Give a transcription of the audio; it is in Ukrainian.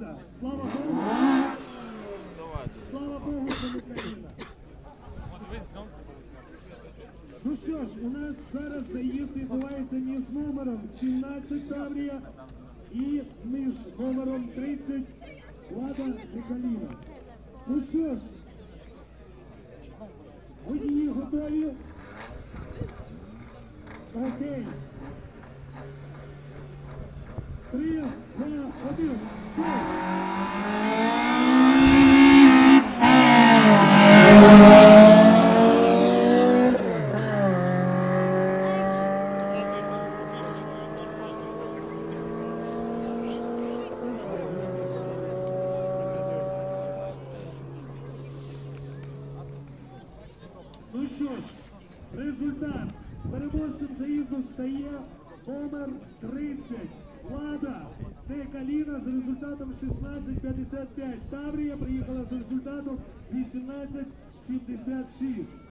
Рада! Слава Богу! Слава Богу, це Україна! Ну що ж, у нас зараз заїзд відбувається між номером 17 Таврія і між номером 30 Лада Миколіна. Ну що ж, водії готові. Окей. Три, Ну що ж, результат. Переможцем заїзду стає номер 30. Влада. Це Каліна з результатом 16.55. Таврія приїхала з результатом 18.76.